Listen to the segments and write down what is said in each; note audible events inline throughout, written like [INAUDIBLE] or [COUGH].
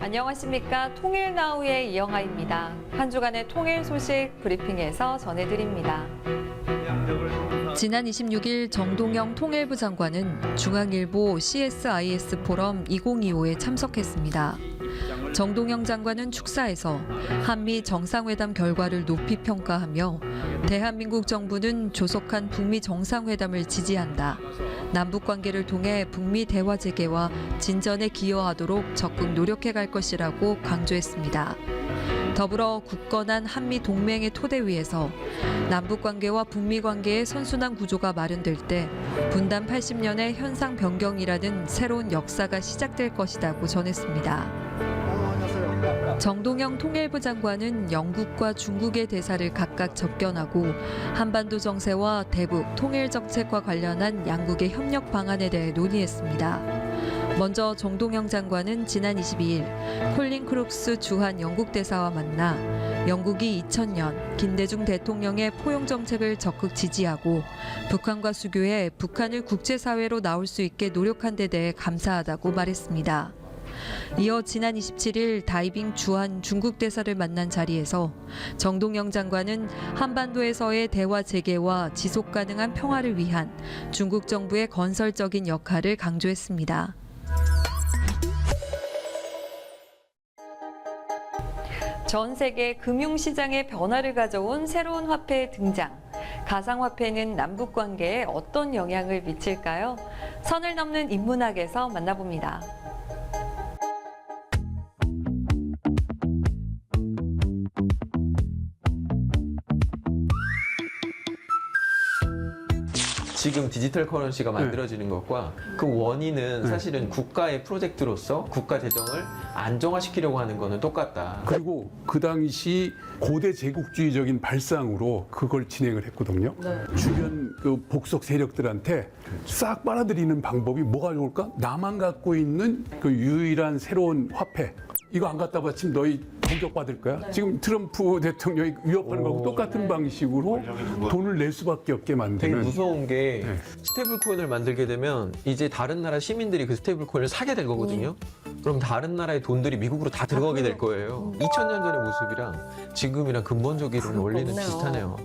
안녕하십니까. 통일나우의 이영아입니다. 한 주간의 통일 소식 브리핑에서 전해드립니다. 지난 26일 정동영 통일부 장관은 중앙일보 CSIS 포럼 2025에 참석했습니다. 정동영 장관은 축사에서 한미 정상회담 결과를 높이 평가하며 대한민국 정부는 조속한 북미 정상회담을 지지한다. 남북 관계를 통해 북미 대화 재개와 진전에 기여하도록 적극 노력해 갈 것이라고 강조했습니다. 더불어 굳건한 한미 동맹의 토대 위에서 남북 관계와 북미 관계의 선순환 구조가 마련될 때 분단 80년의 현상 변경이라는 새로운 역사가 시작될 것이라고 전했습니다. 정동영 통일부 장관은 영국과 중국의 대사를 각각 접견하고 한반도 정세와 대북 통일 정책과 관련한 양국의 협력 방안에 대해 논의했습니다. 먼저 정동영 장관은 지난 22일 콜린 크룩스 주한 영국 대사와 만나 영국이 2000년 김대중 대통령의 포용 정책을 적극 지지하고 북한과 수교해 북한을 국제사회로 나올 수 있게 노력한 데 대해 감사하다고 말했습니다. 이어 지난 27일 다이빙 주한 중국 대사를 만난 자리에서 정동영 장관은 한반도에서의 대화 재개와 지속 가능한 평화를 위한 중국 정부의 건설적인 역할을 강조했습니다. 전 세계 금융시장의 변화를 가져온 새로운 화폐 등장. 가상화폐는 남북 관계에 어떤 영향을 미칠까요? 선을 넘는 인문학에서 만나봅니다. 지금 디지털 네. 커런시가 만들어지는 것과 그 원인은 사실은 국가의 프로젝트로서 국가 재정을 안정화시키려고 하는 거는 똑같다. 그리고 그 당시 고대 제국주의적인 발상으로 그걸 진행을 했거든요. 주변 그 복속 세력들한테 싹 빨아들이는 방법이 뭐가 좋을까? 나만 갖고 있는 그 유일한 새로운 화폐. 이거 안 갖다 바치면 너희 공격받을 거야. 지금 트럼프 대통령이 위협하는 거하고 똑같은 방식으로 돈을 낼 수밖에 없게 되게 만드는 무서운 게 네. 스테이블 코인을 만들게 되면 이제 다른 나라 시민들이 그 스테이블 코인을 사게 될 거거든요. 그럼 다른 나라의 돈들이 미국으로 다 들어가게 될 거예요. 2000년 전의 모습이랑 지금이랑 근본적인 원리는 없네요. 비슷하네요.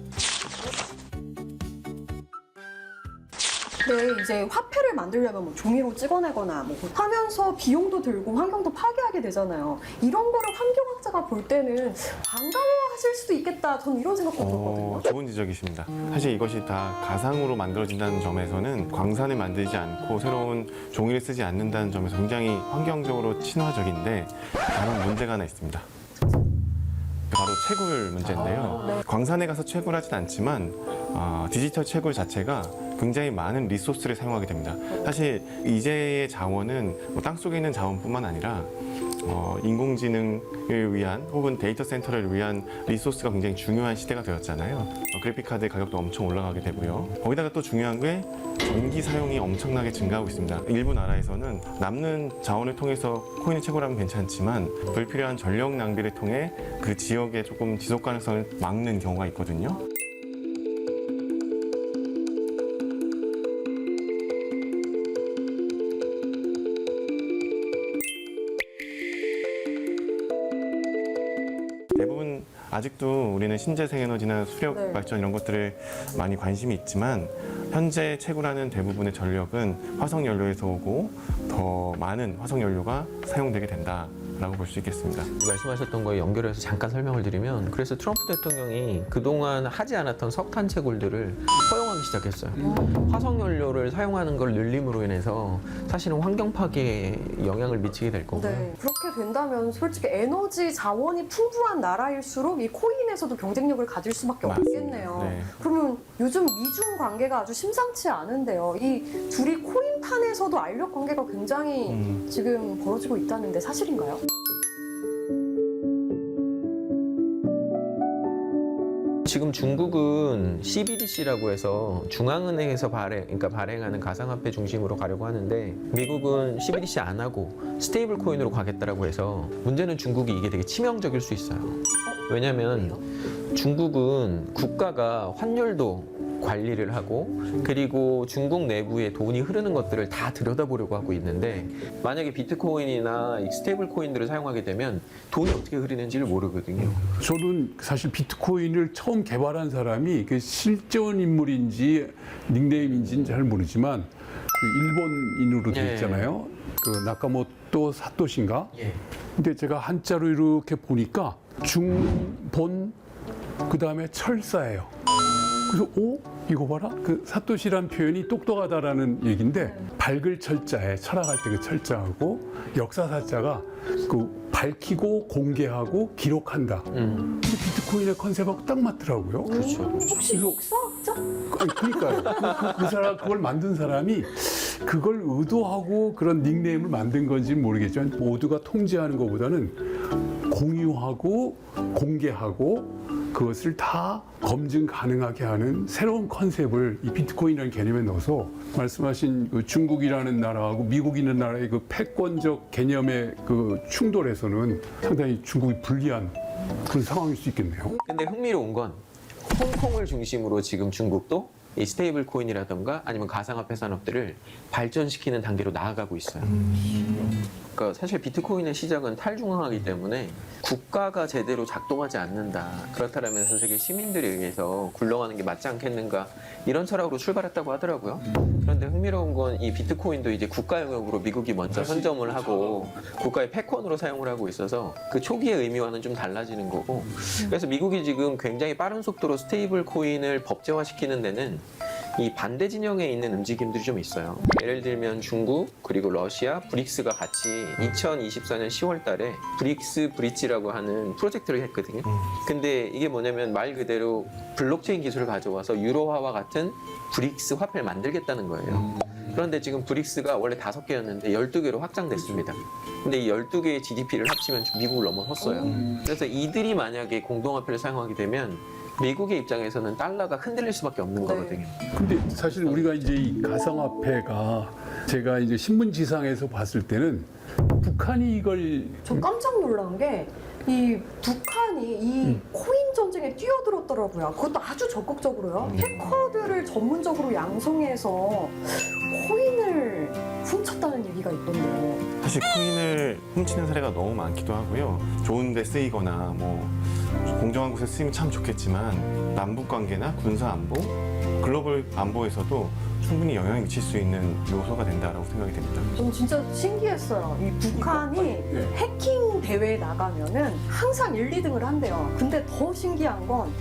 네, 이제 화폐를 만들려면 뭐 종이로 찍어내거나 뭐 하면서 비용도 들고 환경도 파괴하게 되잖아요. 이런 거를 환경학자가 볼 때는 반감하실 수도 있겠다. 저는 이런 생각도 어, 들거든요. 좋은 지적이십니다. 사실 이것이 다 가상으로 만들어진다는 점에서는 광산을 만들지 않고 새로운 종이를 쓰지 않는다는 점에서 굉장히 환경적으로 친화적인데 다만 문제가 하나 있습니다. 채굴 문제인데요. 광산에 가서 채굴하진 않지만 어, 디지털 채굴 자체가 굉장히 많은 리소스를 사용하게 됩니다. 사실 이제의 자원은 뭐 땅속에 있는 자원뿐만 아니라 어, 인공지능을 위한 혹은 데이터 센터를 위한 리소스가 굉장히 중요한 시대가 되었잖아요. 어, 그래픽 카드 가격도 엄청 올라가게 되고요. 거기다가 또 중요한 게 전기 사용이 엄청나게 증가하고 있습니다. 일부 나라에서는 남는 자원을 통해서 코인을 채굴하면 괜찮지만 불필요한 전력 낭비를 통해 그 지역의 조금 지속 가능성을 막는 경우가 있거든요. 아직도 우리는 신재생 에너지나 수력 네. 발전 이런 것들을 많이 관심이 있지만 현재 채굴하는 대부분의 전력은 화석 연료에서 오고 더 많은 화석 연료가 사용되게 된다 라고 볼 수 있겠습니다. 말씀하셨던 거에 연결해서 잠깐 설명을 드리면 그래서 트럼프 대통령이 그동안 하지 않았던 석탄 채굴들을 허용하기 시작했어요. 화석 연료를 사용하는 걸 늘림으로 인해서 사실은 환경 파괴에 영향을 미치게 될 거고요. 네, 그렇게 된다면 솔직히 에너지 자원이 풍부한 나라일수록 이 코인에서도 경쟁력을 가질 수밖에 맞습니다. 없겠네요. 네. 그러면 요즘 미중 관계가 아주 심상치 않은데요. 이 둘이 코인 판에서도 알력 관계가 굉장히 음. 지금 벌어지고 있다는데 사실인가요? 지금 중국은 CBDC라고 해서 중앙은행에서 발행, 그러니까 발행하는 가상화폐 중심으로 가려고 하는데 미국은 CBDC 안 하고 스테이블 코인으로 가겠다라고 해서 문제는 중국이 이게 되게 치명적일 수 있어요. 왜냐하면 중국은 국가가 환율도 관리를 하고 그리고 중국 내부에 돈이 흐르는 것들을 다 들여다보려고 하고 있는데 만약에 비트코인이나 이 스테이블 코인들을 사용하게 되면 돈이 어떻게 흐르는지를 모르거든요. 저는 사실 비트코인을 처음 개발한 사람이 그 실존 인물인지 닉네임인지는 잘 모르지만 그 일본인으로 돼 예. 있잖아요. 그 나카모토 사토시인가? 예. 근데 제가 한자로 이렇게 보니까 중본 그 다음에 철사예요. 그래서 오 이거 봐라 그 사토시란 표현이 똑똑하다라는 얘기인데 밝을 철자에 철학할 때 그 철자하고 역사사자가 그 밝히고 공개하고 기록한다. 음, 근데 비트코인의 컨셉하고 딱 맞더라고요. 그렇죠. 혹시 역사학자? 아니, 그러니까요. 그, 그, 그 사람 그걸 만든 사람이 그걸 의도하고 그런 닉네임을 만든 건지는 모르겠지만 모두가 통제하는 것보다는 공유하고 공개하고 그것을 다 검증 가능하게 하는 새로운 컨셉을 이 비트코인이라는 개념에 넣어서 말씀하신 그 중국이라는 나라하고 미국이라는 나라의 그 패권적 개념의 그 충돌에서는 상당히 중국이 불리한 그런 상황일 수 있겠네요. 근데 흥미로운 건 홍콩을 중심으로 지금 중국도 이 스테이블 코인이라던가 아니면 가상화폐 산업들을 발전시키는 단계로 나아가고 있어요. 그러니까 사실 비트코인의 시작은 탈중앙화이기 때문에 국가가 제대로 작동하지 않는다. 그렇다면 전 세계 시민들에 의해서 굴러가는 게 맞지 않겠는가 이런 철학으로 출발했다고 하더라고요. 그런데 흥미로운 건 이 비트코인도 이제 국가 영역으로 미국이 먼저 선점을 하고 국가의 패권으로 사용을 하고 있어서 그 초기의 의미와는 좀 달라지는 거고 그래서 미국이 지금 굉장히 빠른 속도로 스테이블 코인을 법제화시키는 데는 이 반대 진영에 있는 움직임들이 좀 있어요. 예를 들면 중국 그리고 러시아, 브릭스가 같이 2024년 10월 달에 브릭스 브릿지라고 하는 프로젝트를 했거든요. 근데 이게 뭐냐면 말 그대로 블록체인 기술을 가져와서 유로화와 같은 브릭스 화폐를 만들겠다는 거예요. 그런데 지금 브릭스가 원래 다섯 개였는데 12개로 확장됐습니다. 근데 이 12개의 GDP를 합치면 미국을 넘어섰어요. 그래서 이들이 만약에 공동화폐를 사용하게 되면 미국의 입장에서는 달러가 흔들릴 수밖에 없는 네. 거거든요. 근데 사실 우리가 이제 이 가상화폐가 제가 이제 신문지상에서 봤을 때는 북한이 이걸 저 깜짝 놀란 게 이 북한이 이 코인 전쟁에 뛰어들었더라고요. 그것도 아주 적극적으로요. 해커들을 전문적으로 양성해서 코인을 훔쳤다는 얘기가 있던데. 사실 코인을 훔치는 사례가 너무 많기도 하고요. 좋은데 쓰이거나 뭐 공정한 곳에 쓰이면 참 좋겠지만 남북 관계나 군사 안보, 글로벌 안보에서도 충분히 영향을 미칠 수 있는 요소가 된다라고 생각이 됩니다. 전 진짜 신기했어요. 이 북한이 네. 해킹 대회에 나가면은 항상 1, 2등을 한대요. 근데 더 신기한 건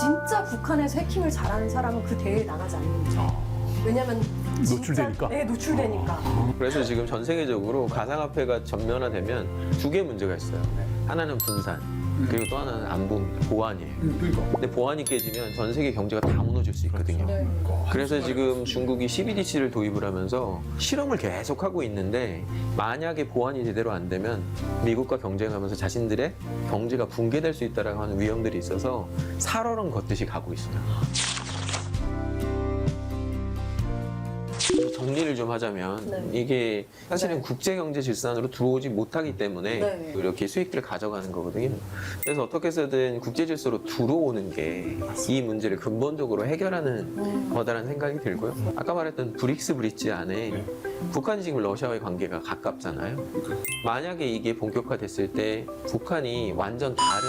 진짜 북한에서 해킹을 잘하는 사람은 그 대회에 나가지 않는 거죠. 왜냐면 노출되니까? 네, 노출되니까. 그래서 지금 전 세계적으로 가상화폐가 전면화되면 두 개 문제가 있어요. 하나는 분산, 그리고 또 하나는 안보, 보안이에요. 그러니까 근데 보안이 깨지면 전 세계 경제가 다 무너질 수 있거든요. 네. 그래서 지금 중국이 CBDC를 도입을 하면서 실험을 계속 하고 있는데 만약에 보안이 제대로 안 되면 미국과 경쟁하면서 자신들의 경제가 붕괴될 수 있다라고 하는 위험들이 있어서 살얼음 걷듯이 가고 있어요. 정리를 좀 하자면 네. 이게 사실은 네. 국제 경제 질산으로 들어오지 못하기 때문에 네. 이렇게 수익들을 가져가는 거거든요. 그래서 어떻게 해서든 국제 질서로 들어오는 게 이 문제를 근본적으로 해결하는 음. 거다라는 생각이 들고요. 아까 말했던 브릭스 브릿지 안에 북한이 지금 러시아와의 관계가 가깝잖아요. 만약에 이게 본격화됐을 때 북한이 완전 다른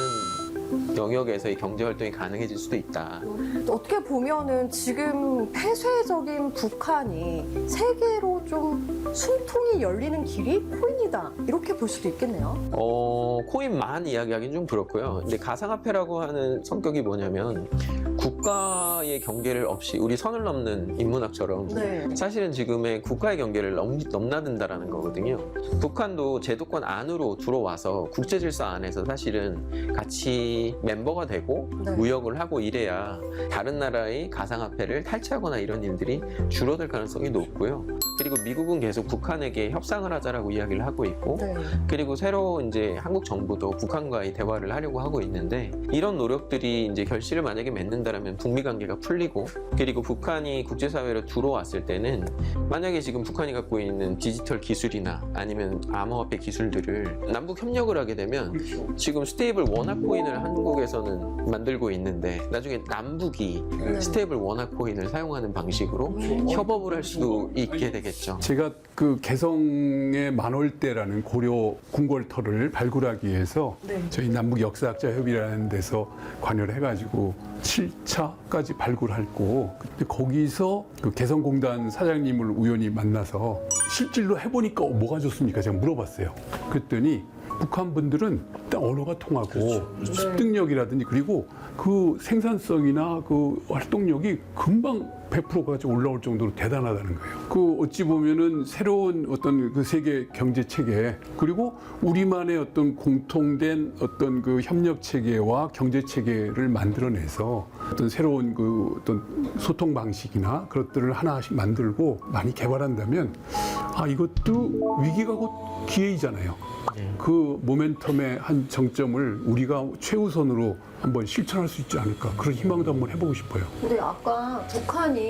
영역에서의 경제 활동이 가능해질 수도 있다. 어떻게 보면은 지금 폐쇄적인 북한이 세계로 좀 숨통이 열리는 길이 코인이다. 이렇게 볼 수도 있겠네요. 어, 코인만 이야기하기는 좀 그렇고요. 근데 가상화폐라고 하는 성격이 뭐냐면 국가의 경계를 없이 우리 선을 넘는 인문학처럼 네. 사실은 지금의 국가의 경계를 넘, 넘나든다라는 거거든요. 북한도 제도권 안으로 들어와서 국제 질서 안에서 사실은 같이 멤버가 되고 네. 무역을 하고 이래야 다른 나라의 가상화폐를 탈취하거나 이런 일들이 줄어들 가능성이 높고요. 그리고 미국은 계속 북한에게 협상을 하자라고 이야기를 하고 있고 네. 그리고 새로 이제 한국 정부도 북한과의 대화를 하려고 하고 있는데 이런 노력들이 이제 결실을 만약에 맺는다라면 북미 관계가 풀리고 그리고 북한이 국제사회로 들어왔을 때는 만약에 지금 북한이 갖고 있는 디지털 기술이나 아니면 암호화폐 기술들을 남북 협력을 하게 되면 지금 스테이블 원화 코인을 한국에서는 만들고 있는데 나중에 남북이 그 스테이블 원화 코인을 사용하는 방식으로 협업을 할 수도 있게 되겠죠. 제가 그 개성의 만월대라는 고려 궁궐터를 발굴하기 위해서 네. 저희 남북 역사학자 협의라는 데서 관여를 해가지고 7차까지 발굴했고 그때 거기서 그 개성공단 사장님을 우연히 만나서 실질로 해보니까 어, 뭐가 좋습니까? 제가 물어봤어요. 그랬더니 북한 분들은 일단 언어가 통하고 습득력이라든지 그리고 그 생산성이나 그 활동력이 금방 100%까지 올라올 정도로 대단하다는 거예요. 그 어찌 보면은 새로운 어떤 그 세계 경제 체계 그리고 우리만의 어떤 공통된 어떤 그 협력 체계와 경제 체계를 만들어내서 어떤 새로운 그 어떤 소통 방식이나 그것들을 하나씩 만들고 많이 개발한다면 아 이것도 위기가 곧 기회이잖아요. 그 모멘텀의 한 정점을 우리가 최우선으로 한번 실천할 수 있지 않을까 그런 희망도 한번 해보고 싶어요. 근데 아까 북한이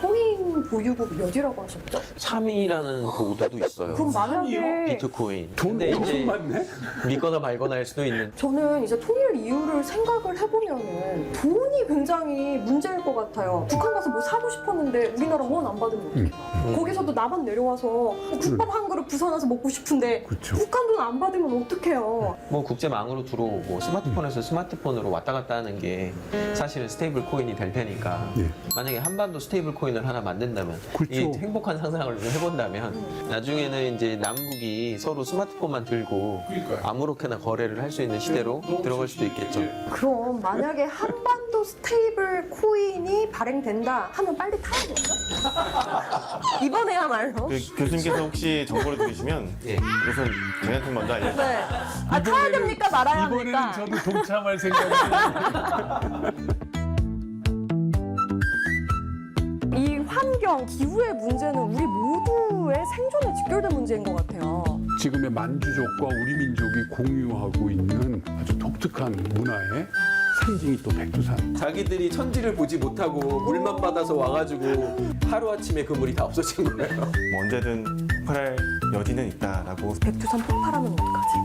코인 보유국 몇이라고 하셨죠? 3위라는 보도도 있어요. 그럼 만약에 비트코인. 돈 근데 엄청 이제 많네. 믿거나 말거나 할 수도 있는 저는 이제 통일 이유를 생각을 해보면은 돈이 굉장히 문제일 것 같아요. 북한 가서 뭐 사고 싶었는데 우리나라 원 안 받으면 어떡해. 음. 거기서도 나만 내려와서 국밥 한 그릇 부산에서 먹고 싶은데 그렇죠. 북한 돈 안 받으면 어떡해요. 뭐 국제망으로 들어오고 스마트폰에서 스마트폰으로 왔다 갔다 하는 게 사실은 스테이블 코인이 될 테니까 예. 만약에 한반도 스테이블 코인을 하나 만든다면 그렇죠. 이 행복한 상상을 좀 해본다면 나중에는 이제 남북이 서로 스마트폰만 들고 아무렇게나 거래를 할 수 있는 시대로 들어갈 수도 있겠죠. 그럼 만약에 한반도 스테이블 코인이 발행된다 하면 빨리 타야겠죠? [LAUGHS] 이번에야말로. 그 교수님께서 혹시 정보를 들으시면 예. 우선 저희한테 먼저 알려주세요. 네. 아, 타야 됩니까? 말아야 이번에는 합니까? 저도 동참할 생각이 [LAUGHS] 이 환경, 기후의 문제는 우리 모두의 생존에 직결된 문제인 것 같아요. 지금의 만주족과 우리 민족이 공유하고 있는 아주 독특한 문화의 상징이 또 백두산. 자기들이 천지를 보지 못하고 물만 받아서 와가지고 하루아침에 그 물이 다 없어진 거예요. 뭐 언제든 폭발할 여지는 있다라고 백두산 폭발하면 어떡하지?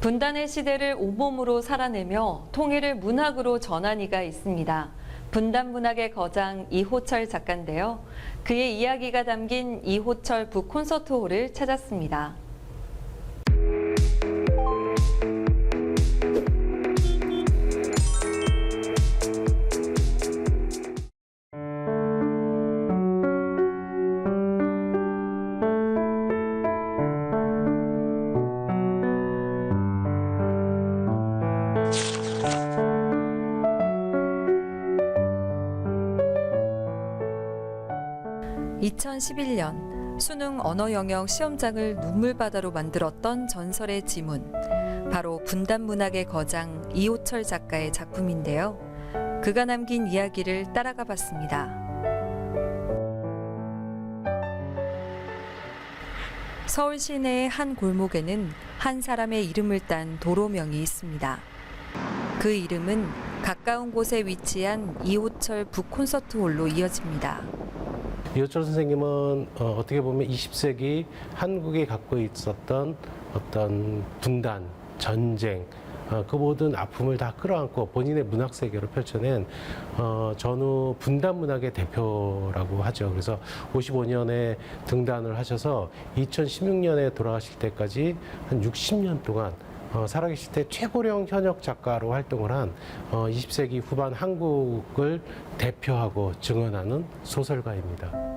분단의 시대를 온몸으로 살아내며 통일을 문학으로 전한 이가 있습니다. 분단 문학의 거장 이호철 작가인데요. 그의 이야기가 담긴 이호철 북 콘서트홀을 찾았습니다. (2011년) 수능 언어 영역 시험장을 눈물바다로 만들었던 전설의 지문 바로 분단 문학의 거장 이호철 작가의 작품인데요. 그가 남긴 이야기를 따라가 봤습니다. 서울 시내의 한 골목에는 한 사람의 이름을 딴 도로명이 있습니다. 그 이름은 가까운 곳에 위치한 이호철 북 콘서트홀로 이어집니다. 이호철 선생님은 어, 어떻게 보면 20세기 한국이 갖고 있었던 어떤 분단, 전쟁, 어, 그 모든 아픔을 다 끌어안고 본인의 문학 세계로 펼쳐낸 어, 전후 분단 문학의 대표라고 하죠. 그래서 55년에 등단을 하셔서 2016년에 돌아가실 때까지 한 60년 동안 어, 살아계실 때 최고령 현역 작가로 활동을 한 어, 20세기 후반 한국을 대표하고 증언하는 소설가입니다.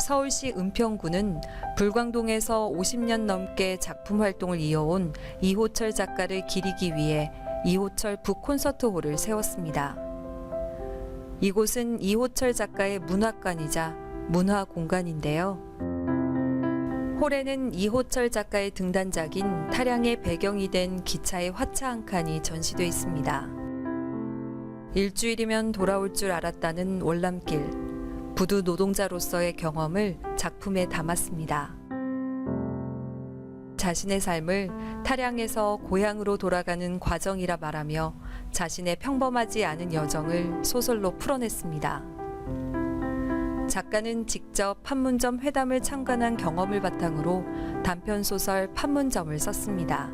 서울시 은평구는 불광동에서 50년 넘게 작품 활동을 이어온 이호철 작가를 기리기 위해 이호철 북 콘서트홀을 세웠습니다. 이곳은 이호철 작가의 문학관이자 문화 공간인데요. 홀에는 이호철 작가의 등단작인 타량의 배경이 된 기차의 화차 한 칸이 전시돼 있습니다. 일주일이면 돌아올 줄 알았다는 월남길. 부두 노동자로서의 경험을 작품에 담았습니다. 자신의 삶을 타량에서 고향으로 돌아가는 과정이라 말하며 자신의 평범하지 않은 여정을 소설로 풀어냈습니다. 작가는 직접 판문점 회담을 참관한 경험을 바탕으로 단편 소설 판문점을 썼습니다.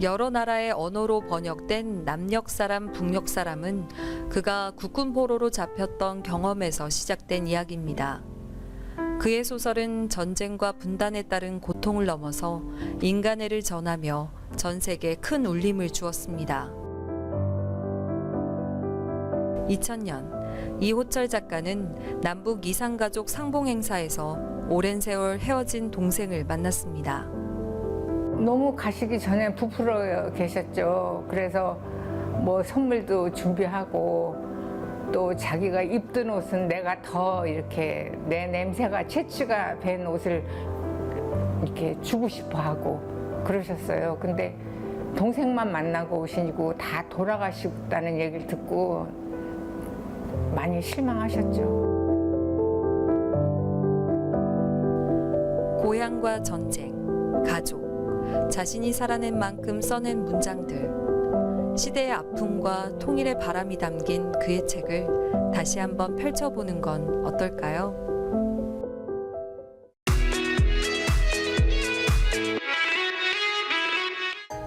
여러 나라의 언어로 번역된 남녘 사람, 북녘 사람은 그가 국군 포로로 잡혔던 경험에서 시작된 이야기입니다. 그의 소설은 전쟁과 분단에 따른 고통을 넘어서 인간애를 전하며 전 세계에 큰 울림을 주었습니다. 2000년 이호철 작가는 남북 이상가족 상봉 행사에서 오랜 세월 헤어진 동생을 만났습니다. 너무 가시기 전에 부풀어 계셨죠. 그래서 뭐 선물도 준비하고 또 자기가 입던 옷은 내가 더 이렇게 내 냄새가 채취가 된 옷을 이렇게 주고 싶어 하고 그러셨어요. 근데 동생만 만나고 오시고 다 돌아가시다는 얘기를 듣고 많이 실망하셨죠. 고향과 전쟁, 가족, 자신이 살아낸 만큼 써낸 문장들, 시대의 아픔과 통일의 바람이 담긴 그의 책을 다시 한번 펼쳐보는 건 어떨까요?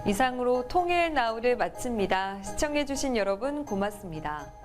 이상으로 통일 나우를 마칩니다. 시청해주신 여러분 고맙습니다.